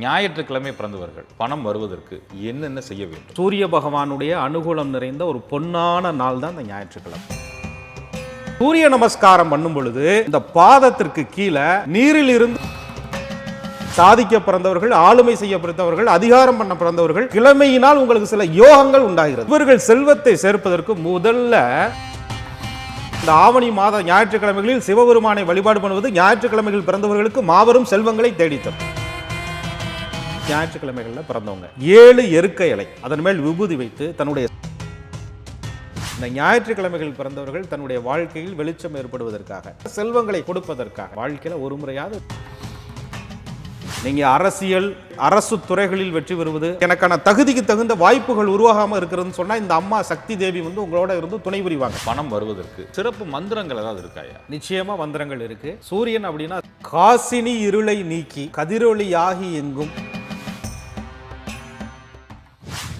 ஞாயிற்றுக்கிழமை பிறந்தவர்கள் பணம் வருவதற்கு என்னென்ன செய்ய வேண்டும்? சூரிய பகவானுடைய அனுகூலம் நிறைந்த ஒரு பொன்னான நாள் தான் இந்த ஞாயிற்றுக்கிழமை. சூரிய நமஸ்காரம் பண்ணும் பொழுது இந்த பாதத்திற்கு கீழே நீரில் இருந்து சாதிக்க பிறந்தவர்கள் ஆளுமை செய்ய பிறந்தவர்கள் அதிகாரம் பண்ண பிறந்தவர்கள் கிழமையினால் உங்களுக்கு சில யோகங்கள் உண்டாகிறது. இவர்கள் செல்வத்தை சேர்ப்பதற்கு முதல்ல இந்த ஆவணி மாத ஞாயிற்றுக்கிழமைகளில் சிவபெருமானை வழிபாடு பண்ணுவது ஞாயிற்றுக்கிழமைகள் பிறந்தவர்களுக்கு மாபெரும் செல்வங்களை தேடித்தரும். ஞாயிற்றுக்கிழமைகளில் பிறந்தவங்க. ஏழு எருக்க இலை. அதன் மேல் விபூதி வைத்து தன்னுடைய இந்த ஞாயிற்றுக்கிழமைகள் பிறந்தவர்கள் தன்னுடைய வாழ்க்கையில் வெளிச்சம் ஏற்படுவதற்காக செல்வங்களை கொடுப்பதற்காக வாழ்க்கையில ஒரு முறையாவது நீங்க அரசியல் அரசு துறைகளில் வெற்றி பெறுவது எனக்கான தகுதிக்கு தகுந்த வாய்ப்புகள் உருவாகாம இருக்கிறதுன்னு சொன்னா இந்த அம்மா சக்தி தேவி வந்து உங்களோட இருந்து துணை புரிவாங்க. பணம் வருவதற்கு சிறப்பு மந்திரங்கள் ஏதாவது இருக்காயா நிச்சயமா மந்திரங்கள் இருக்கு. சூரியன் அப்படின்னா காசினி இருளை நீக்கி கதிரொளியாகி எங்கும்.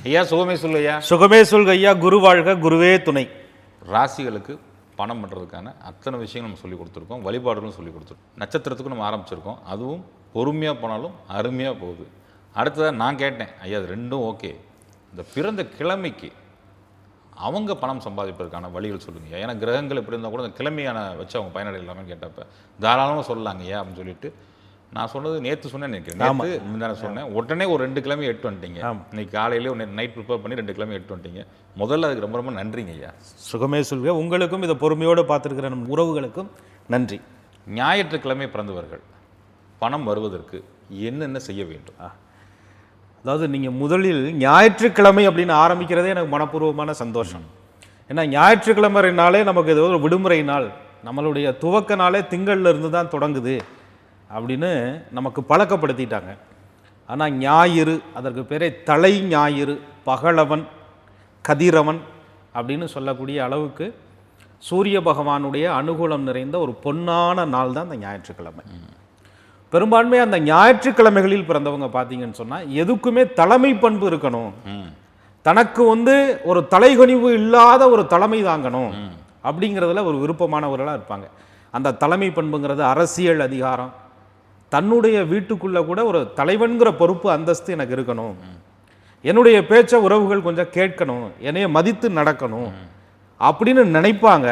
ஐயா சுகமே சொல்லையா சுகமே சொல்க ஐயா குரு வாழ்க குருவே துணை. ராசிகளுக்கு பணம் பண்ணுறதுக்கான அத்தனை விஷயங்கள் நம்ம சொல்லி கொடுத்துருக்கோம் வழிபாடுகளும் சொல்லி கொடுத்துருக்கோம். நட்சத்திரத்துக்கும் நம்ம ஆரம்பிச்சிருக்கோம். அதுவும் பொறுமையாக போனாலும் அருமையாக போகுது. அடுத்ததாக நான் கேட்டேன் ஐயா அது ரெண்டும் ஓகே. இந்த பிறந்த கிழமைக்கு அவங்க பணம் சம்பாதிப்பதற்கான வழிகள் சொல்லுங்க ஏன்னா கிரகங்கள் எப்படி இருந்தால் கூட இந்த கிழமையான வச்சு அவங்க பயனடையலாமே கேட்டப்ப தாராளமாக சொல்லலாங்க ஐயா அப்படின்னு சொல்லிட்டு நான் சொன்னது நேற்று சொன்னேன் நினைக்கிறேன். நேற்று முந்தான சொன்னேன். உடனே ஒரு ரெண்டு கிழமை எட்டு வந்துட்டீங்க. இன்னைக்கு காலையிலே நைட் ப்ரிப்பேர் பண்ணி ரெண்டு கிழமை எட்டு வந்துட்டீங்க. முதல்ல அதுக்கு ரொம்ப ரொம்ப நன்றிங்க ஐயா. சுகமே சொல்க உங்களுக்கும் இதை பொறுமையோடு பார்த்துருக்கிற நம் உறவுகளுக்கும் நன்றி. ஞாயிற்றுக்கிழமை பிறந்தவர்கள் பணம் வருவதற்கு என்னென்ன செய்ய வேண்டும்? அதாவது நீங்கள் முதலில் ஞாயிற்றுக்கிழமை அப்படின்னு ஆரம்பிக்கிறதே எனக்கு மனப்பூர்வமான சந்தோஷம். ஏன்னா ஞாயிற்றுக்கிழமைனாலே நமக்கு இது ஒரு விடுமுறை நாள். நம்மளுடைய துவக்க நாளே திங்கள்ல இருந்து தான் தொடங்குது. அப்படின்னு நமக்கு பழக்கப்படுத்திட்டாங்க. ஆனால் ஞாயிறு அதற்கு பேரே தலை ஞாயிறு பகலவன் கதிரவன் அப்படின்னு சொல்லக்கூடிய அளவுக்கு சூரிய பகவானுடைய அனுகூலம் நிறைந்த ஒரு பொன்னான நாள் தான் இந்த ஞாயிற்றுக்கிழமை. பெரும்பான்மை அந்த ஞாயிற்றுக்கிழமைகளில் பிறந்தவங்க பார்த்தீங்கன்னு சொன்னால் எதுக்குமே தலைமை பண்பு இருக்கணும். தனக்கு வந்து ஒரு தலைகனிவு இல்லாத ஒரு தலைமை தாங்கணும். அப்படிங்கிறதுல ஒரு விருப்பமானவர்களாக இருப்பாங்க. அந்த தலைமை பண்புங்கிறது அரசியல் அதிகாரம் தன்னுடைய வீட்டுக்குள்ள கூட ஒரு தலைவன்கிற பொறுப்பு அந்தஸ்து எனக்கு இருக்கணும். என்னுடைய பேச்ச உறவுகள் கொஞ்சம் கேட்கணும். என்னைய மதித்து நடக்கணும். அப்படின்னு நினைப்பாங்க.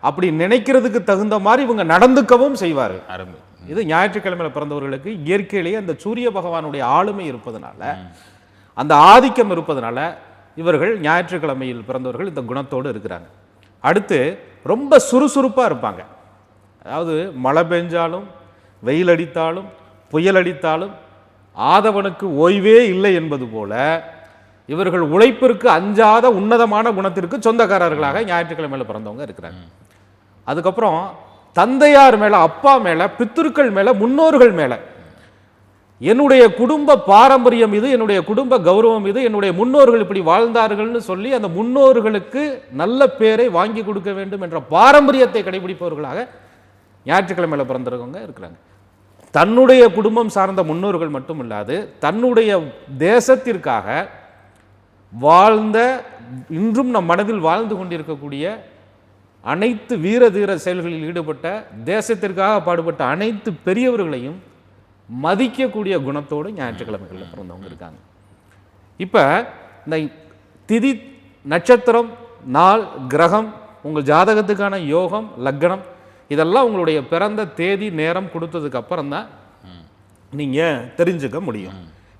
அப்படி நினைக்கிறதுக்கு தகுந்த மாதிரி இவங்க நடந்துக்கவும் செய்வார். அருமை. இது ஞாயிற்றுக்கிழமையில பிறந்தவர்களுக்கு இயற்கையிலேயே அந்த சூரிய பகவானுடைய ஆளுமை இருப்பதனால அந்த ஆதிக்கம் இருப்பதனால இவர்கள் ஞாயிற்றுக்கிழமையில் பிறந்தவர்கள் இந்த குணத்தோடு இருக்கிறாங்க. அடுத்து ரொம்ப சுறுசுறுப்பாக இருப்பாங்க. அதாவது மழை பெஞ்சாலும் வெயில் அடித்தாலும் புயல் அடித்தாலும் ஆதவனுக்கு ஓய்வே இல்லை என்பது போல இவர்கள் உழைப்பிற்கு அஞ்சாத உன்னதமான குணத்திற்கு சொந்தக்காரர்களாக ஞாயிற்றுக்கிழமையில பிறந்தவங்க இருக்கிறாங்க. அதுக்கப்புறம் தந்தையார் மேலே அப்பா மேலே பித்திருக்கள் மேலே முன்னோர்கள் மேலே என்னுடைய குடும்ப பாரம்பரியம் இது என்னுடைய குடும்ப கௌரவம் இது என்னுடைய முன்னோர்கள் இப்படி வாழ்ந்தார்கள்னு சொல்லி அந்த முன்னோர்களுக்கு நல்ல பேரை வாங்கி கொடுக்க வேண்டும் என்ற பாரம்பரியத்தை கடைபிடிப்பவர்களாக ஞாயிற்றுக்கிழமையில் பிறந்தவங்க இருக்கிறாங்க. தன்னுடைய குடும்பம் சார்ந்த முன்னோர்கள் மட்டும் இல்லாது தன்னுடைய தேசத்திற்காக வாழ்ந்த இன்றும் நம் மனதில் வாழ்ந்து கொண்டிருக்கக்கூடிய அனைத்து வீர தீர செயல்களில் ஈடுபட்ட தேசத்திற்காக பாடுபட்ட அனைத்து பெரியவர்களையும் மதிக்கக்கூடிய குணத்தோடு ஞாயிற்றுக்கிழமைகளில் பிறந்தவங்க இருக்காங்க. இப்போ இந்த திதி நட்சத்திரம் நாள் கிரகம் உங்கள் ஜாதகத்துக்கான யோகம் லக்னம் இதெல்லாம் உங்களுடைய பிறந்த தேதி நேரம் கொடுத்ததுக்கு அப்புறம் தான் நீங்கள் தெரிஞ்சுக்க முடியும்.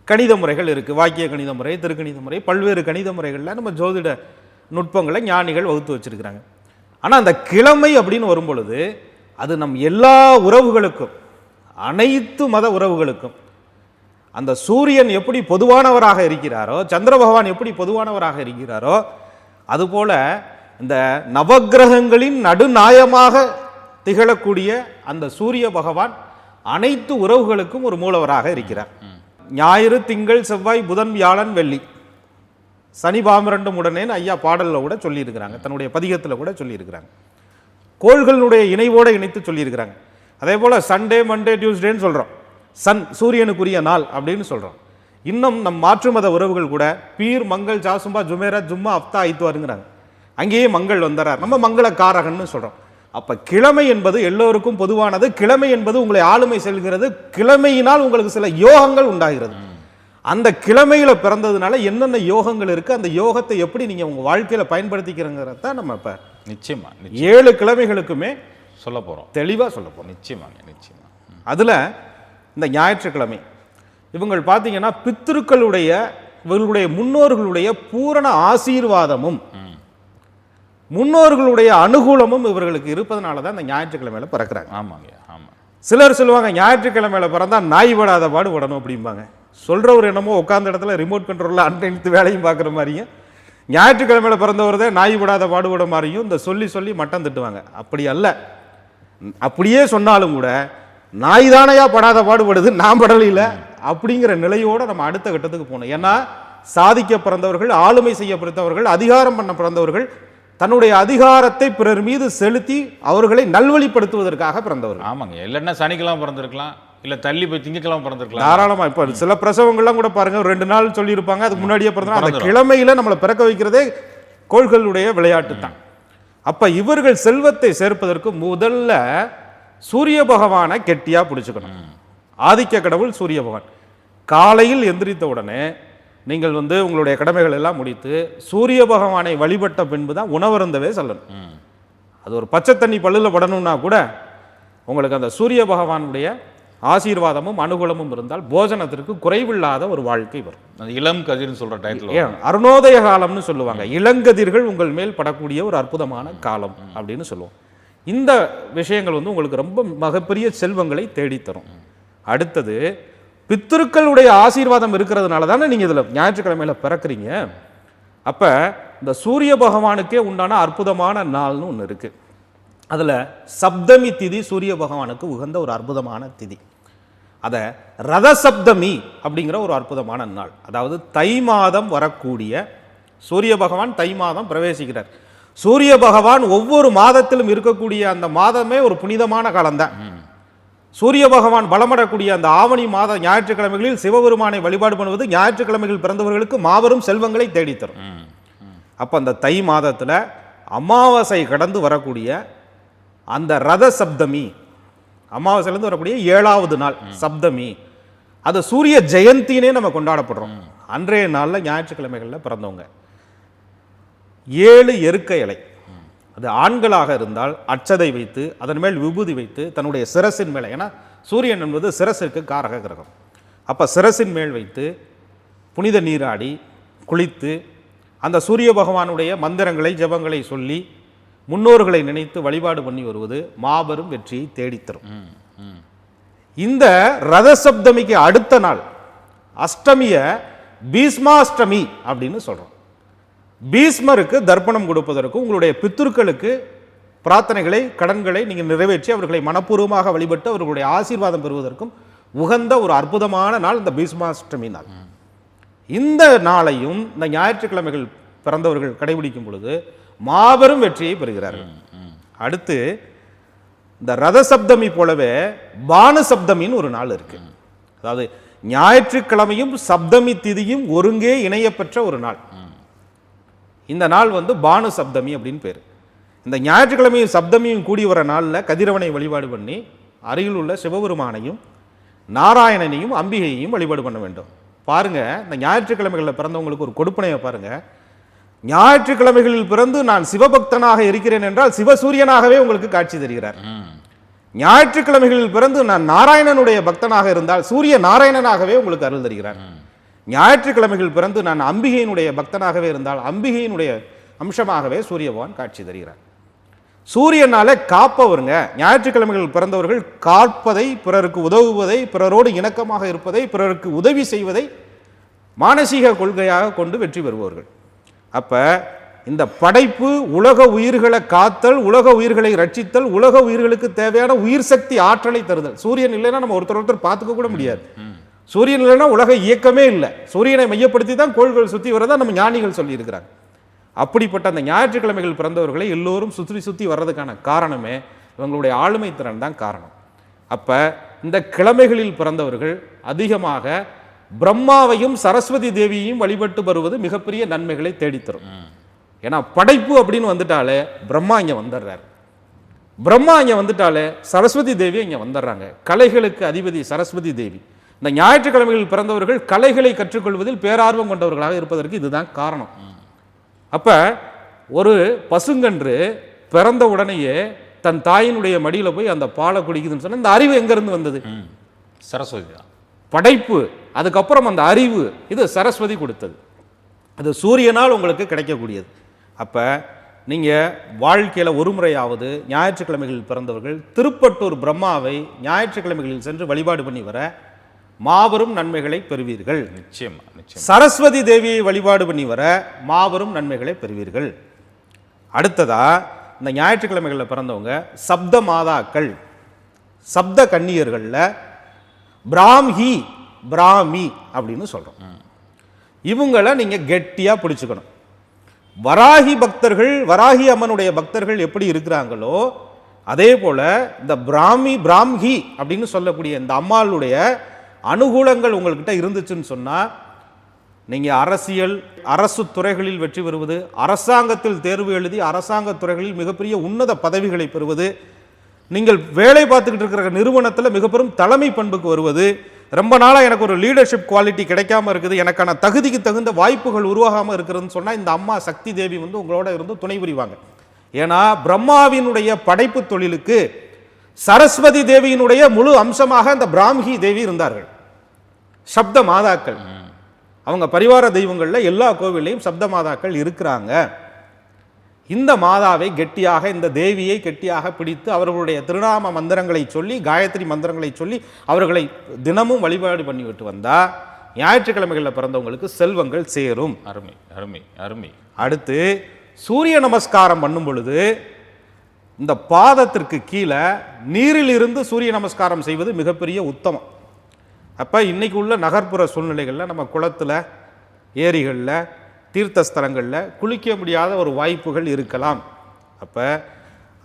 கணித முறைகள் இருக்குது வாக்கிய கணித முறை திருக்கணித முறை பல்வேறு கணித முறைகளில் நம்ம ஜோதிட நுட்பங்களை ஞானிகள் வகுத்து வச்சிருக்கிறாங்க. ஆனால் அந்த கிழமை அப்படின்னு வரும் பொழுது அது நம் எல்லா உறவுகளுக்கும் அனைத்து மத உறவுகளுக்கும் அந்த சூரியன் எப்படி பொதுவானவராக இருக்கிறாரோ சந்திர பகவான் எப்படி பொதுவானவராக இருக்கிறாரோ அதுபோல இந்த நவக்கிரகங்களின் நடுநாயமாக திகழக்கூடிய அந்த சூரிய பகவான் அனைத்து உறவுகளுக்கும் ஒரு மூலவராக இருக்கிறார். ஞாயிறு திங்கள் செவ்வாய் புதன் வியாழன் வெள்ளி. சனி பாமரண்டும் உடனேன்னு ஐயா பாடலில் கூட சொல்லியிருக்கிறாங்க. தன்னுடைய பதிகத்தில் கூட சொல்லியிருக்கிறாங்க. கோள்களுடைய இணைவோடு இணைத்து சொல்லியிருக்கிறாங்க. அதே போல் சண்டே மண்டே டியூஸ்டேன்னு சொல்கிறோம் சன் சூரியனுக்குரிய நாள் அப்படின்னு சொல்கிறோம் இன்னும் நம் மாற்று மத உறவுகள் கூட பீர் மங்கள் ஜாசும்பா ஜுமேரா ஜும்மா அப்தா ஐத்துவாருங்கிறாங்க. அங்கேயே மங்கள் வந்துறார். நம்ம மங்களக்காரகன்னு சொல்கிறோம் அப்ப கிழமை என்பது எல்லோருக்கும் பொதுவானது. கிழமை என்பது உங்களை ஆளுமை செல்கிறது. கிழமையினால் உங்களுக்கு சில யோகங்கள் உண்டாகிறது. அந்த கிழமையில பிறந்ததுனால என்னென்ன யோகங்கள் இருக்கு? அந்த யோகத்தை எப்படி நீங்க உங்க வாழ்க்கையில பயன்படுத்திக்கிறங்கிறத நம்ம இப்ப நிச்சயமா நிச்சயம். ஏழு கிழமைகளுக்குமே சொல்ல போகிறோம் தெளிவா சொல்ல போறோம். நிச்சயமாங்க நிச்சயமா. அதுல இந்த ஞாயிற்றுக்கிழமை இவங்கள் பார்த்தீங்கன்னா பித்திருக்களுடைய இவர்களுடைய முன்னோர்களுடைய பூரண ஆசீர்வாதமும் முன்னோர்களுடைய அனுகூலமும் இவர்களுக்கு இருப்பதனால தான் இந்த ஞாயிற்றுக்கிழமையில பிறக்கிறாங்க. ஆமாங்க ஆமாம் சிலர் சொல்லுவாங்க ஞாயிற்றுக்கிழமையில பிறந்தா நாய் படாத பாடு படணும் அப்படிம்பாங்க. சொல்றவர் என்னமோ உட்கார்ந்த இடத்துல ரிமோட் கண்ட்ரோலில் அன்றைத்து வேலையும் பார்க்குற மாதிரியும் ஞாயிற்றுக்கிழமையில பிறந்தவர் தான் நாய் படாத பாடுபட மாதிரியும் இந்த சொல்லி சொல்லி மட்டம் தட்டுவாங்க. அப்படி அல்ல. அப்படியே சொன்னாலும் கூட நாய் தானையா படாத பாடுபடுது நான் படலையில அப்படிங்கிற நிலையோட நம்ம அடுத்த கட்டத்துக்கு போகணும். ஏன்னா சாதிக்க பிறந்தவர்கள் ஆளுமை செய்ய பிறந்தவர்கள் அதிகாரம் பண்ண பிறந்தவர்கள் தன்னுடைய அதிகாரத்தை பிறர் மீது செலுத்தி அவர்களை நல்வழிப்படுத்துவதற்காக பிறந்தவர்கள். ஆமாங்க. இல்லைன்னா சனிக்கிழமை பிறந்திருக்கலாம். இல்லை தள்ளி போய் திங்கக்கிழமை பிறந்திருக்கலாம். தாராளமா இப்ப சில பிரசவங்கள்லாம் கூட பாருங்க ரெண்டு நாள் சொல்லியிருப்பாங்க அதுக்கு முன்னாடியே பிறந்தா அந்த. கிழமையில நம்மளை பிறக்க வைக்கிறதே கோள்களுடைய விளையாட்டு தான். அப்ப இவர்கள் செல்வத்தை சேர்ப்பதற்கு முதல்ல சூரிய பகவானை கெட்டியா பிடிச்சுக்கணும். ஆதிக்க கடவுள் சூரிய பகவான். காலையில் எந்திரித்த உடனே நீங்கள் வந்து உங்களுடைய கடமைகள் எல்லாம் முடித்து சூரிய பகவானை வழிபட்ட பின்பு தான் உணவருந்தவே செல்லணும். அது ஒரு பச்சை தண்ணி பல்லுல படணும்னா கூட உங்களுக்கு அந்த சூரிய பகவானுடைய ஆசீர்வாதமும் அனுகூலமும் இருந்தால் போஜனத்திற்கு குறைவில்லாத ஒரு வாழ்க்கை வரும். அந்த இளம் கதிர்னு சொல்கிற ஏன்? அருணோதய காலம்னு சொல்லுவாங்க. இளங்கதிர்கள் உங்கள் மேல் படக்கூடிய ஒரு அற்புதமான காலம் அப்படின்னு சொல்லுவோம். இந்த விஷயங்கள் வந்து உங்களுக்கு ரொம்ப மிகப்பெரிய செல்வங்களை தேடித்தரும். அடுத்தது பித்திருக்களுடைய ஆசீர்வாதம் இருக்கிறதுனால தானே நீங்கள் இதில் ஞாயிற்றுக்கிழமையில் பிறக்கிறீங்க. அப்போ இந்த சூரிய பகவானுக்கே உண்டான அற்புதமான நாள்னு ஒன்று இருக்குது அதில் சப்தமி திதி சூரிய பகவானுக்கு உகந்த ஒரு அற்புதமான திதி. அதை ரத சப்தமி அப்படிங்கிற ஒரு அற்புதமான நாள். அதாவது தை மாதம் வரக்கூடிய சூரிய பகவான் தை மாதம் பிரவேசிக்கிறார். சூரிய பகவான் ஒவ்வொரு மாதத்திலும் இருக்கக்கூடிய அந்த மாதமே ஒரு புனிதமான காலம்தான். சூரிய பகவான் பலமடக்கூடிய அந்த ஆவணி மாத ஞாயிற்றுக்கிழமைகளில் சிவபெருமானை வழிபாடு பண்ணுவது ஞாயிற்றுக்கிழமைகள் பிறந்தவர்களுக்கு மாபெரும் செல்வங்களை தேடித்தரும். அப்போ அந்த தை மாதத்தில் அமாவாசை கடந்து வரக்கூடிய அந்த ரத சப்தமி அமாவாசையிலேருந்து வரக்கூடிய ஏழாவது நாள் சப்தமி அது சூரிய ஜெயந்தினே நம்ம கொண்டாடப்படுறோம். அன்றைய நாளில் ஞாயிற்றுக்கிழமைகளில் பிறந்தவங்க. ஏழு எருக்க இலை. அது ஆண்களாக இருந்தால் அச்சதை வைத்து அதன் மேல் விபூதி வைத்து தன்னுடைய சிரசின் மேலே ஏன்னா சூரியன் என்பது சிரசிற்கு காரக கிரகம். அப்போ சிரசின் மேல் வைத்து புனித நீராடி குளித்து அந்த சூரிய பகவானுடைய மந்திரங்களை ஜெபங்களை சொல்லி முன்னோர்களை நினைத்து வழிபாடு பண்ணி வருவது மாபெரும் வெற்றியை தேடித்தரும். இந்த ரத சப்தமிக்கு அடுத்த நாள் அஷ்டமிய பீஸ்மாஷ்டமி அப்படின்னு சொல்கிறோம் பீஸ்மருக்கு தர்ப்பணம் கொடுப்பதற்கும் உங்களுடைய பித்துர்களுக்கு பிரார்த்தனைகளை கடன்களை நீங்கள் நிறைவேற்றி அவர்களை மனப்பூர்வமாக வழிபட்டு அவர்களுடைய ஆசீர்வாதம் பெறுவதற்கும் உகந்த ஒரு அற்புதமான நாள் இந்த பீஸ்மாஷ்டமி நாள். இந்த நாளையும் இந்த ஞாயிற்றுக்கிழமைகள் பிறந்தவர்கள் கடைபிடிக்கும் பொழுது மாபெரும் வெற்றியை பெறுகிறார்கள். அடுத்து இந்த ரத சப்தமி போலவே பானு சப்தமின்னு ஒரு நாள் இருக்கு. அதாவது ஞாயிற்றுக்கிழமையும் சப்தமி திதியும் ஒருங்கே இணையப்பெற்ற ஒரு நாள். இந்த நாள் வந்து பானு சப்தமி அப்படின்னு பேர். இந்த ஞாயிற்றுக்கிழமையும் சப்தமியும் கூடி வர நாளில் கதிரவனை வழிபாடு பண்ணி அருகில் உள்ள சிவபெருமானையும் நாராயணனையும் அம்பிகையையும் வழிபாடு பண்ண வேண்டும். பாருங்க இந்த ஞாயிற்றுக்கிழமைகளில் பிறந்தவங்களுக்கு ஒரு கொடுப்பனையை பாருங்க. ஞாயிற்றுக்கிழமைகளில் பிறந்து நான் சிவபக்தனாக இருக்கிறேன் என்றால் சிவசூரியனாகவே உங்களுக்கு காட்சி தருகிறார். ஞாயிற்றுக்கிழமைகளில் பிறந்து நான் நாராயணனுடைய பக்தனாக இருந்தால் சூரிய நாராயணனாகவே உங்களுக்கு அருள் தருகிறார். ஞாயிற்றுக்கிழமைகள் பிறந்து நான் அம்பிகையினுடைய பக்தனாகவே இருந்தால் அம்பிகையினுடைய அம்சமாகவே சூரியபகவான் காட்சி தருகிறார். சூரியனால காப்பவருங்க. ஞாயிற்றுக்கிழமைகள் பிறந்தவர்கள் காப்பதை பிறருக்கு உதவுவதை பிறரோடு இணக்கமாக இருப்பதை பிறருக்கு உதவி செய்வதை மானசீக கொள்கையாக கொண்டு வெற்றி பெறுபவர்கள். அப்ப இந்த படைப்பு உலக உயிர்களை காத்தல் உலக உயிர்களை ரட்சித்தல் உலக உயிர்களுக்கு தேவையான உயிர் சக்தி ஆற்றலை தருதல். சூரியன் இல்லைன்னா நம்ம ஒருத்தர் ஒருத்தர் பார்த்துக்க கூட முடியாது. சூரியன் இல்லைன்னா உலக இயக்கமே இல்லை. சூரியனை மையப்படுத்தி தான் கோள்கள் சுற்றி வரதா நம்ம ஞானிகள் சொல்லியிருக்கிறாங்க. அப்படிப்பட்ட அந்த ஞாயிற்றுக்கிழமைகள் பிறந்தவர்களை எல்லோரும் சுற்றி சுற்றி வர்றதுக்கான காரணமே இவங்களுடைய ஆளுமை திறன் தான் காரணம். அப்போ இந்த கிழமைகளில் பிறந்தவர்கள் அதிகமாக பிரம்மாவையும் சரஸ்வதி தேவியையும் வழிபட்டு வருவது மிகப்பெரிய நன்மைகளை தேடித்தரும். ஏன்னா படைப்பு அப்படின்னு வந்துட்டாலே பிரம்மா இங்கே வந்துடுறாரு பிரம்மா இங்கே வந்துட்டாலே சரஸ்வதி தேவி இங்கே வந்துடுறாங்க கலைகளுக்கு அதிபதி சரஸ்வதி தேவி. இந்த ஞாயிற்றுக்கிழமைகளில் பிறந்தவர்கள் கலைகளை கற்றுக்கொள்வதில் பேரார்வம் கொண்டவர்களாக இருப்பதற்கு இதுதான் காரணம். அப்ப ஒரு பசுங்கன்று பிறந்த உடனேயே தன் தாயினுடைய மடியில போய் அந்த பாலை குடிக்குதுன்னு சொன்னா இந்த அறிவு எங்க இருந்து வந்தது சரஸ்வதி படைப்பு அதுக்கப்புறம் அந்த அறிவு இது சரஸ்வதி கொடுத்தது. அது சூரியனால் உங்களுக்கு கிடைக்கக்கூடியது. அப்போ நீங்கள் வாழ்க்கையில் ஒரு முறையாவது ஞாயிற்றுக்கிழமைகளில் பிறந்தவர்கள் திருப்பட்டூர் பிரம்மாவை ஞாயிற்றுக்கிழமைகளில் சென்று வழிபாடு பண்ணி வர மாபெரும் நன்மைகளை பெறுவீர்கள். நிச்சயமா நிச்சயம். சரஸ்வதி தேவியை வழிபாடு பண்ணி வர மாபெரும் நன்மைகளை பெறுவீர்கள். அடுத்ததா இந்த ஞாயிற்றுக்கிழமைகளில் பிறந்தவங்க சப்த மாதாக்கள். சப்த கன்னியர்களில் பிராம்ஹி பிராமி அப்படின்னு சொல்கிறோம் இவங்கள நீங்கள் கெட்டியாக பிடிச்சுக்கணும். வராகி பக்தர்கள் வராகி அம்மனுடைய பக்தர்கள் எப்படி இருக்கிறாங்களோ அதே போல இந்த பிராமி பிராம்ஹி அப்படின்னு சொல்லக்கூடிய இந்த அம்மாளுடைய அனுகூலங்கள் உங்கள்கிட்ட இருந்துச்சுன்னு சொன்னால் நீங்கள் அரசியல் அரசு துறைகளில் வெற்றி பெறுவது அரசாங்கத்தில் தேர்வு எழுதி அரசாங்க துறைகளில் மிகப்பெரிய உன்னத பதவிகளை பெறுவது நீங்கள் வேலை பார்த்துக்கிட்டு இருக்கிற நிறுவனத்தில் மிக பெரும் தலைமை பண்புக்கு வருவது ரொம்ப நாளாக எனக்கு ஒரு லீடர்ஷிப் குவாலிட்டி கிடைக்காம இருக்குது எனக்கான தகுதிக்கு தகுந்த வாய்ப்புகள் உருவாகாமல் இருக்கிறதுன்னு சொன்னால் இந்த அம்மா சக்தி தேவி வந்து உங்களோட இருந்து துணை புரிவாங்க. ஏன்னா பிரம்மாவினுடைய படைப்பு தொழிலுக்கு சரஸ்வதி தேவியினுடைய முழு அம்சமாக அந்த பிராம்ஹி தேவி இருந்தார்கள். சப்த மாதாக்கள். அவங்க பரிவார தெய்வங்களில் எல்லா கோவில்லையும் சப்த மாதாக்கள் இருக்கிறாங்க. இந்த மாதாவை கெட்டியாக இந்த தேவியை கெட்டியாக பிடித்து அவர்களுடைய திருநாம மந்திரங்களை சொல்லி காயத்ரி மந்திரங்களை சொல்லி அவர்களை தினமும் வழிபாடு பண்ணிவிட்டு வந்தா ஞாயிற்றுக்கிழமைகளில் பிறந்தவங்களுக்கு செல்வங்கள் சேரும். அருமை அருமை அருமை. அடுத்து சூரிய நமஸ்காரம் பண்ணும் பொழுது இந்த பாதத்திற்கு கீழே நீரில் இருந்து சூரிய நமஸ்காரம் செய்வது மிகப்பெரிய உத்தமம். அப்போ இன்றைக்கு உள்ள நகர்ப்புற சூழ்நிலைகளில் நம்ம குளத்தில் ஏரிகளில் தீர்த்த ஸ்தலங்களில் குளிக்க முடியாத ஒரு வாய்ப்புகள் இருக்கலாம். அப்போ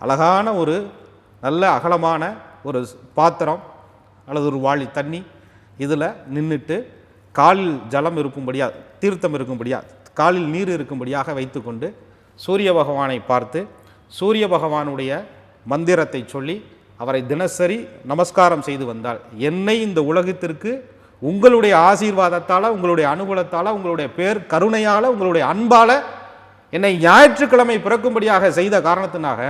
அழகான ஒரு நல்ல அகலமான ஒரு பாத்திரம் அல்லது ஒரு வாளி தண்ணி இதில் நின்றுட்டு காலில் ஜலம் இருக்கும்படியா தீர்த்தம் இருக்கும்படியா காலில் நீர் இருக்கும்படியாக வைத்துக்கொண்டு சூரிய பகவானை பார்த்து சூரிய பகவானுடைய மந்திரத்தை சொல்லி அவரை தினசரி நமஸ்காரம் செய்து வந்தால் என்னை இந்த உலகத்திற்கு உங்களுடைய ஆசீர்வாதத்தால் உங்களுடைய அனுகூலத்தால் உங்களுடைய பேர் கருணையால் உங்களுடைய அன்பால் என்னை ஞாயிற்றுக்கிழமை பிறக்கும்படியாக செய்த காரணத்தினாக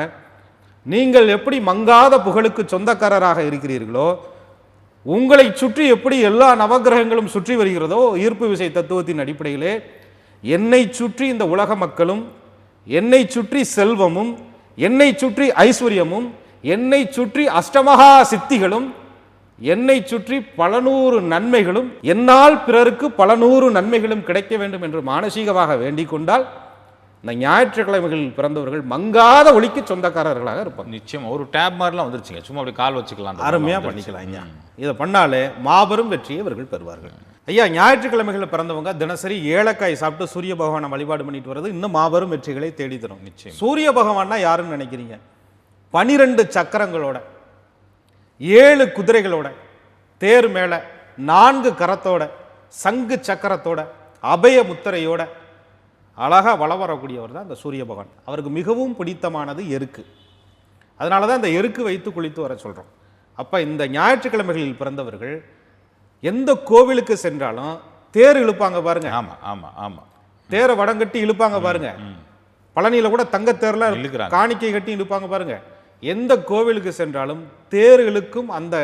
நீங்கள் எப்படி மங்காத புகழுக்கு சொந்தக்காரராக இருக்கிறீர்களோ உங்களை சுற்றி எப்படி எல்லா நவக்கிரகங்களும் சுற்றி வருகிறதோ ஈர்ப்பு விசை தத்துவத்தின் அடிப்படையிலே என்னை சுற்றி இந்த உலக மக்களும் என்னை சுற்றி செல்வமும் என்னை சுற்றி ஐஸ்வர்யமும் என்னை சுற்றி அஷ்டமகா சித்திகளும் என்னை சுற்றி பல நூறு நன்மைகளும் என்னால் பிறருக்கு பல நூறு நன்மைகளும் கிடைக்க வேண்டும் என்று மானசீகமாக வேண்டிக் கொண்டால் இந்த ஞாயிற்றுக்கிழமைகளில் பிறந்தவர்கள் மங்காத ஒளிக்கு சொந்தக்காரர்களாக இருப்பாங்க. நிச்சயம் ஒரு டேப் மாதிரிலாம் வந்துருச்சுங்க. சும்மா அப்படி கால் வச்சுக்கலாம் அருமையாக பண்ணிக்கலாம் ஐயா இதை பண்ணாலே மாபெரும் வெற்றியை இவர்கள் பெறுவார்கள். ஐயா ஞாயிற்றுக்கிழமைகளில் பிறந்தவங்க தினசரி ஏலக்காய் சாப்பிட்டு சூரிய பகவானை வழிபாடு பண்ணிட்டு வர்றது இன்னும் மாபெரும் வெற்றிகளை தேடி தரும். நிச்சயம். சூரிய பகவான்னா யாருன்னு நினைக்கிறீங்க? பனிரெண்டு சக்கரங்களோட ஏழு குதிரைகளோட தேர் மேல நான்கு கரத்தோட சங்கு சக்கரத்தோட அபய முத்திரையோட அழகா வளம் வரக்கூடியவர் தான் இந்த சூரிய பகவான். அவருக்கு மிகவும் பிடித்தமானது எருக்கு. அதனால தான் இந்த எருக்கு வைத்து குளித்து வர சொல்கிறோம் அப்போ இந்த ஞாயிற்றுக்கிழமைகளில் பிறந்தவர்கள் எந்த கோவிலுக்கு சென்றாலும் தேர் இழுப்பாங்க பாருங்க. ஆமா ஆமா ஆமா. தேரை வடங்கட்டி இழுப்பாங்க பாருங்க. பழனியில கூட தங்கத்தேர்ல இழுக்குறாங்க. காணிக்கை கட்டி இழுப்பாங்க பாருங்க. எந்த கோவிலுக்கு சென்றாலும் தேர் இழுக்கும் அந்த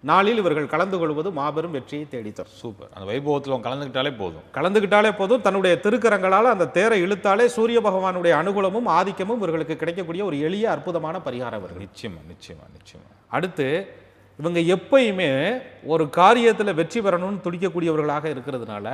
நாளில் இவர்கள் கலந்து கொள்வது மாபெரும் வெற்றியை தேடித்தரும். சூப்பர். அந்த வைபவத்தில் கலந்துக்கிட்டாலே போதும். கலந்துக்கிட்டாலே போதும். தன்னுடைய திருக்கரங்களால் அந்த தேரை இழுத்தாலே சூரிய பகவானுடைய அனுகூலமும் ஆதிக்கமும் இவர்களுக்கு கிடைக்கக்கூடிய ஒரு எளிய அற்புதமான பரிகாரம் இவர்கள். நிச்சயமா நிச்சயமா நிச்சயமா. அடுத்து இவங்க எப்பயுமே ஒரு காரியத்தில் வெற்றி பெறணும்னு துடிக்கக்கூடியவர்களாக இருக்கிறதுனால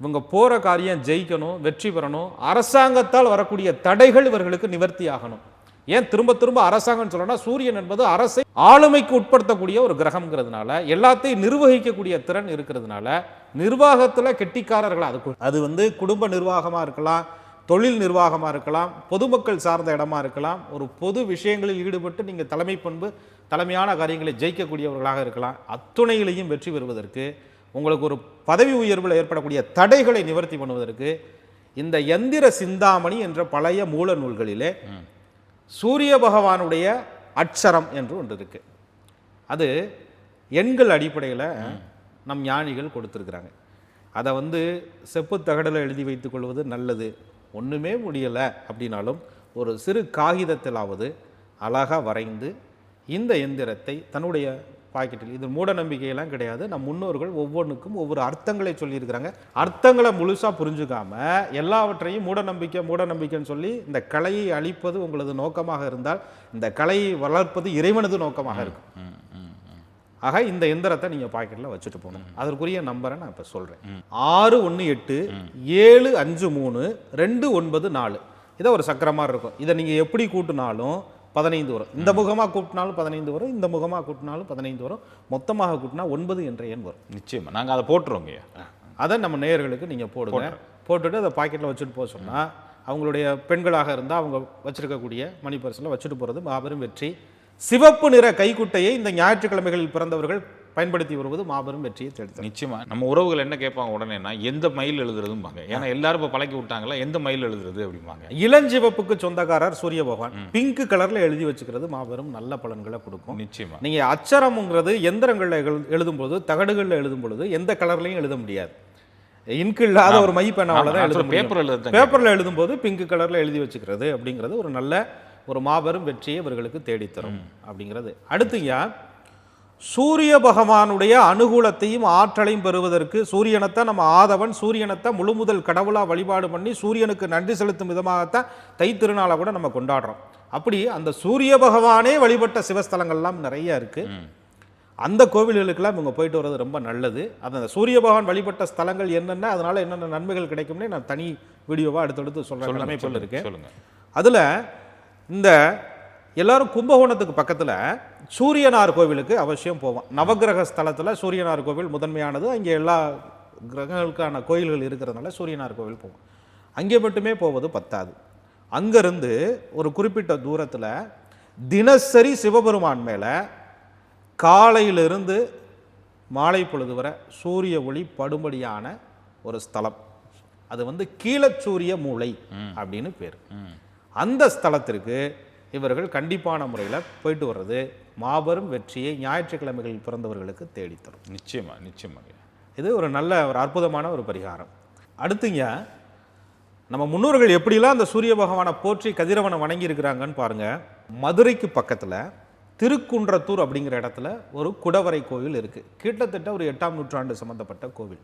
இவங்க போகிற காரியம் ஜெயிக்கணும் வெற்றி பெறணும் அரசாங்கத்தால் வரக்கூடிய தடைகள் இவர்களுக்கு நிவர்த்தி ஆகணும். ஏன் திரும்ப திரும்ப அரசாங்கம்னு சொல்லணும்னா சூரியன் என்பது அரசை ஆளுமைக்கு உட்படுத்தக்கூடிய ஒரு கிரகம்ங்கிறதுனால எல்லாத்தையும் நிர்வகிக்கக்கூடிய திறன் இருக்கிறதுனால நிர்வாகத்தில் கெட்டிக்காரர்கள் அதுக்கு அது வந்து குடும்ப நிர்வாகமாக இருக்கலாம் தொழில் நிர்வாகமாக இருக்கலாம் பொதுமக்கள் சார்ந்த இடமா இருக்கலாம் ஒரு பொது விஷயங்களில் ஈடுபட்டு நீங்கள் தலைமை பண்பு தலைமையான காரியங்களை ஜெயிக்கக்கூடியவர்களாக இருக்கலாம். அத்துணைகளையும் வெற்றி பெறுவதற்கு உங்களுக்கு ஒரு பதவி உயர்வில் ஏற்படக்கூடிய தடைகளை நிவர்த்தி பண்ணுவதற்கு இந்த எந்திர சிந்தாமணி என்ற பழைய மூல நூல்களிலே சூரிய பகவானுடைய அட்சரம் என்று ஒன்று இருக்கு. அது எண்கள் அடிப்படையில் நம் ஞானிகள் கொடுத்துருக்குறாங்க. அதை வந்து செப்பு தகடில் எழுதி வைத்துக் கொள்வது நல்லது. ஒன்றுமே முடியலை அப்படின்னாலும் ஒரு சிறு காகிதத்திலாவது அழகாக வரைந்து இந்த எந்திரத்தை தன்னுடைய பாக்கெட்டில் இது மூட நம்பிக்கையெல்லாம் கிடையாது. நம் முன்னோர்கள் ஒவ்வொன்றுக்கும் ஒவ்வொரு அர்த்தங்களை சொல்லியிருக்கிறாங்க. அர்த்தங்களை முழுசாக புரிஞ்சுக்காம எல்லாவற்றையும் மூட நம்பிக்கை மூட நம்பிக்கைன்னு சொல்லி இந்த கலையை அழிப்பது உங்களது நோக்கமாக இருந்தால் இந்த கலையை வளர்ப்பது இறைவனது நோக்கமாக இருக்கும். ஆக இந்த எந்திரத்தை நீங்கள் பாக்கெட்டில் வச்சுட்டு போகணும். அதற்குரிய நம்பரை நான் இப்போ சொல்கிறேன் ஆறு ஒன்று எட்டு ஏழு அஞ்சு மூணு ரெண்டு ஒன்பது நாலு. இதை ஒரு சக்கர மாதிரி இருக்கும். இதை நீங்கள் எப்படி கூட்டினாலும் பதினைந்து வரும். இந்த முகமாக கூட்டினாலும் பதினைந்து வரும். இந்த முகமாக கூட்டினாலும் பதினைந்து வரும். மொத்தமாக கூட்டினா ஒன்பது என்ற எண் வரும். நிச்சயமா. நாங்க அதை போட்டுருவோங்கய்யா அதை நம்ம நேயர்களுக்கு நீங்கள் போடுங்க. போட்டுட்டு அதை பாக்கெட்டில் வச்சுட்டு போக சொன்னால் அவங்களுடைய பெண்களாக இருந்தால் அவங்க வச்சிருக்கக்கூடிய மணி பர்ஸில் வச்சுட்டு போகிறது மாபெரும் வெற்றி. சிவப்பு நிற கைக்குட்டையை இந்த ஞாயிற்றுக்கிழமைகளில் பிறந்தவர்கள் பயன்படுத்தி வருவது மாபெரும் வெற்றியை தேடி நிச்சயமா. நம்ம உறவுகள் என்ன கேட்பாங்க உடனேனா எந்த மயில் எழுதுறதும்பாங்க ஏன்னா எல்லாரும் இப்போ பழக்கி விட்டாங்களா எந்த மயில் எழுதுறது அப்படிம்பாங்க. இளஞ்சிவப்புக்கு சொந்தக்காரர் சூரிய பகவான். பிங்க் கலர்ல எழுதி வச்சுக்கிறது மாபெரும் நல்ல பலன்களை கொடுக்கும். நிச்சயமா. நீங்க அச்சரம்ங்கிறது எந்திரங்கள்ல எழு- எழுதும்போது தகடுகள்ல எழுதும் பொழுது எந்த கலர்லையும் எழுத முடியாது. இங்கு இல்லாத ஒரு மை பேனாவில் தான் எழுத முடியும். பேப்பர் எழுதுறது பேப்பரில் எழுதும்போது பிங்க் கலரில் எழுதி வச்சுக்கிறது அப்படிங்கிறது ஒரு நல்ல ஒரு மாபெரும் வெற்றியை இவர்களுக்கு தேடித்தரும் அப்படிங்கிறது. அடுத்துங்க சூரிய பகவானுடைய அனுகூலத்தையும் ஆற்றலையும் பெறுவதற்கு சூரியனைத்தான் நம்ம ஆதவன் சூரியனைத்தான் முழு முதல் கடவுளாக வழிபாடு பண்ணி சூரியனுக்கு நன்றி செலுத்தும் விதமாகத்தான் தைத்திருநாளை கூட நம்ம கொண்டாடுறோம். அப்படி அந்த சூரிய பகவானே வழிபட்ட சிவஸ்தலங்கள்லாம் நிறைய இருக்கு. அந்த கோவில்களுக்கெல்லாம் இவங்க போயிட்டு வர்றது ரொம்ப நல்லது. அந்த சூரிய பகவான் வழிபட்ட ஸ்தலங்கள் என்னென்ன அதனால என்னென்ன நன்மைகள் கிடைக்கும்னே நான் தனி வீடியோவாக அடுத்தடுத்து சொல்கிற நிலைமைக்குள்ள இருக்கேன் அதில் இந்த எல்லாரும் கும்பகோணத்துக்கு பக்கத்தில் சூரியனார் கோவிலுக்கு அவசியம் போவோம். நவக்கிரக ஸ்தலத்தில் சூரியனார் கோவில் முதன்மையானது. அங்கே எல்லா கிரகங்களுக்கான கோயில்கள் இருக்கிறதுனால சூரியனார் கோவில் போவோம். அங்கே மட்டுமே போவது பத்தாது. அங்கேருந்து ஒரு குறிப்பிட்ட தூரத்தில் தினசரி சிவபெருமான் மேலே காலையிலிருந்து மாலை பொழுது வரை சூரிய ஒளி படும்படியான ஒரு ஸ்தலம். அது வந்து கீழச்சூரிய மூலை அப்படின்னு பேர். அந்த ஸ்தலத்திற்கு இவர்கள் கண்டிப்பான முறையில் போயிட்டு வர்றது மாபெரும் வெற்றியை ஞாயிற்றுக்கிழமைகளில் பிறந்தவர்களுக்கு தேடித்தரும். நிச்சயமா நிச்சயமாங்க இது ஒரு நல்ல ஒரு அற்புதமான ஒரு பரிகாரம். அடுத்துங்க நம்ம முன்னோர்கள் எப்படிலாம் அந்த சூரிய பகவானை போற்றி கதிரவனை வணங்கி இருக்கிறாங்கன்னு பாருங்க. மதுரைக்கு பக்கத்தில் திருக்குன்றத்தூர் அப்படிங்கிற இடத்துல ஒரு குடவரை கோவில் இருக்குது கிட்டத்தட்ட ஒரு எட்டாம் நூற்றாண்டு சம்மந்தப்பட்ட கோவில்.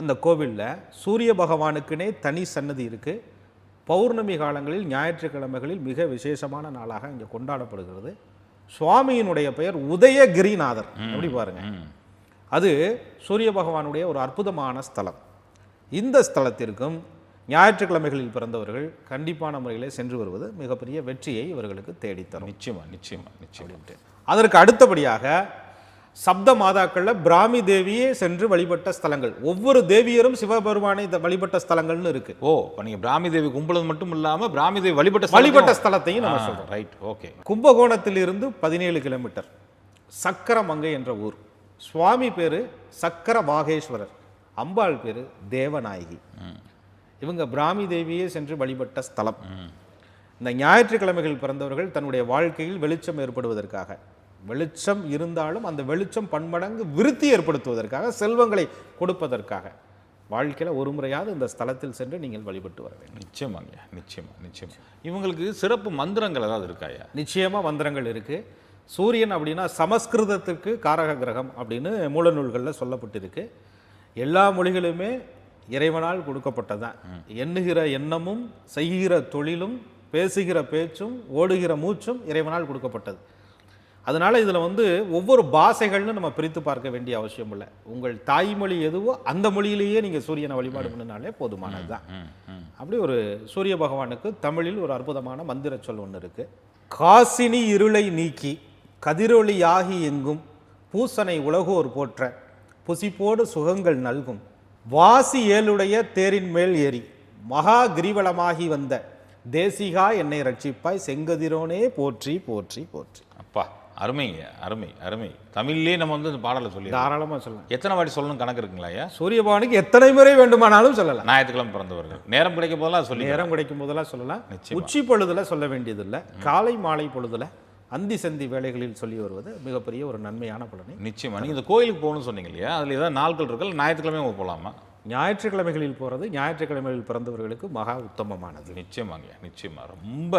அந்த கோவிலில் சூரிய பகவானுக்குனே தனி சன்னதி இருக்குது பௌர்ணமி காலங்களில் ஞாயிற்றுக்கிழமைகளில் மிக விசேஷமான நாளாக இங்கே கொண்டாடப்படுகிறது. சுவாமியினுடைய பெயர் உதயகிரிநாதர். அப்படி பாருங்க. அது சூரிய பகவானுடைய ஒரு அற்புதமான ஸ்தலம். இந்த ஸ்தலத்திற்கும் ஞாயிற்றுக்கிழமைகளில் பிறந்தவர்கள் கண்டிப்பான முறையிலே சென்று வருவது மிகப்பெரிய வெற்றியை இவர்களுக்கு தேடித்தரும் நிச்சயமா நிச்சயமா நிச்சயமா. அதற்கு அடுத்தபடியாக சப்த மாதாக்களில் பிராமி தேவியே சென்று வழிபட்ட ஸ்தலங்கள். ஒவ்வொரு தேவியரும் சிவபெருமானை வழிபட்ட ஸ்தலங்கள்னு இருக்கு. ஓ இப்போ நீங்க பிராமி தேவி கும்பலது மட்டும் இல்லாம பிராமி தேவி வழிபட்ட வழிபட்ட ஸ்தலத்தையும் நம்ம சொல்றோம். ரைட் ஓகே கும்பகோணத்திலிருந்து பதினேழு கிலோமீட்டர். சக்கரமங்கை என்ற ஊர். சுவாமி பேரு சக்கர வாகேஸ்வரர் அம்பாள் பேரு தேவநாயகி. இவங்க பிராமி தேவியே சென்று வழிபட்ட ஸ்தலம். இந்த ஞாயிற்றுக்கிழமைகள் பிறந்தவர்கள் தன்னுடைய வாழ்க்கையில் வெளிச்சம் ஏற்படுவதற்காக. வெளிச்சம் இருந்தாலும் அந்த வெளிச்சம் பன்மடங்கு விருத்தி ஏற்படுத்துவதற்காக செல்வங்களை கொடுப்பதற்காக. வாழ்க்கையில் ஒரு முறையாவது இந்த ஸ்தலத்தில் சென்று நீங்கள் வழிபட்டு வர வேண்டும். நிச்சயமாங்க நிச்சயமா நிச்சயமா. இவங்களுக்கு சிறப்பு மந்திரங்கள் ஏதாவது இருக்காயா நிச்சயமா மந்திரங்கள் இருக்கு. சூரியன் அப்படின்னா சமஸ்கிருதத்துக்கு காரக கிரகம் அப்படின்னு மூல நூல்களில் சொல்லப்பட்டிருக்கு. எல்லா மொழிகளுமே இறைவனால் கொடுக்கப்பட்டதான் எண்ணுகிற எண்ணமும் செய்கிற தொழிலும் பேசுகிற பேச்சும் ஓடுகிற மூச்சும் இறைவனால் கொடுக்கப்பட்டது. அதனால இதில் வந்து ஒவ்வொரு பாஷைகள்னு நம்ம பிரித்து பார்க்க வேண்டிய அவசியம் இல்லை. உங்கள் தாய்மொழி எதுவோ அந்த மொழியிலேயே நீங்கள் சூரியனை வழிபாடு பண்ணினாலே போதுமானது தான். அப்படி ஒரு சூரிய பகவானுக்கு தமிழில் ஒரு அற்புதமான மந்திர சொல் ஒன்று இருக்கு. காசினி இருளை நீக்கி கதிரொளியாகி எங்கும் பூசனை உலகோர் போற்ற புசிப்போடு சுகங்கள் நல்கும். வாசி ஏழுடைய தேரின் மேல் ஏறி மகா கிரிவலமாகி வந்த தேசிகா என்னை ரட்சிப்பாய் செங்கதிரோனே போற்றி போற்றி போற்றி. அப்பா. அருமைங்க அருமை அருமை. தமிழ்லேயே நம்ம வந்து இந்த பாடலை சொல்லி தாராளமா சொல்லலாம். எத்தனை வாட்டி சொல்லணும் கணக்கு இருக்குங்களா ஐயா? சூரிய பகவானுக்கு எத்தனை முறை வேண்டுமானாலும் சொல்லலாம். ஞாயிற்றுக்கிழமை பிறந்தவர்கள். நேரம் கிடைக்கும் போதெல்லாம் சொல்லி நேரம் கிடைக்கும் போதெல்லாம் சொல்லலாம். உச்சி பொழுதுல சொல்ல வேண்டியதில்லை. காலை மாலை பொழுதுல அந்தி சந்தி வேளைகளில் சொல்லி வருவது மிகப்பெரிய ஒரு நன்மையான பலனை. நிச்சயமா. நீங்கள் இந்த கோயிலுக்கு போகணும்னு சொன்னீங்க இல்லையா? அதில் ஏதாவது நாட்கள் இருக்குல்ல? ஞாயிற்றுக்கிழமை போகலாமா ஞாயிற்றுக்கிழமைகளில் போறது ஞாயிற்றுக்கிழமைகளில் பிறந்தவர்களுக்கு மகா உத்தமமானது. நிச்சயமாங்க நிச்சயமா. ரொம்ப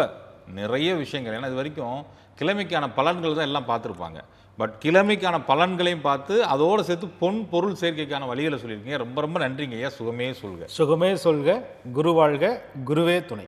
நிறைய விஷயங்கள். ஏன்னா இது வரைக்கும் கிழமைக்கான பலன்கள் தான் எல்லாம் பார்த்துருப்பாங்க. பட் கிழமைக்கான பலன்களையும் பார்த்து அதோடு சேர்த்து பொன் பொருள் சேர்க்கைக்கான வழிகளை சொல்லியிருக்கீங்க. ரொம்ப ரொம்ப நன்றிங்க ஐயா. சுகமே சொல்க. சுகமே சொல்க. குரு வாழ்க. குருவே துணை.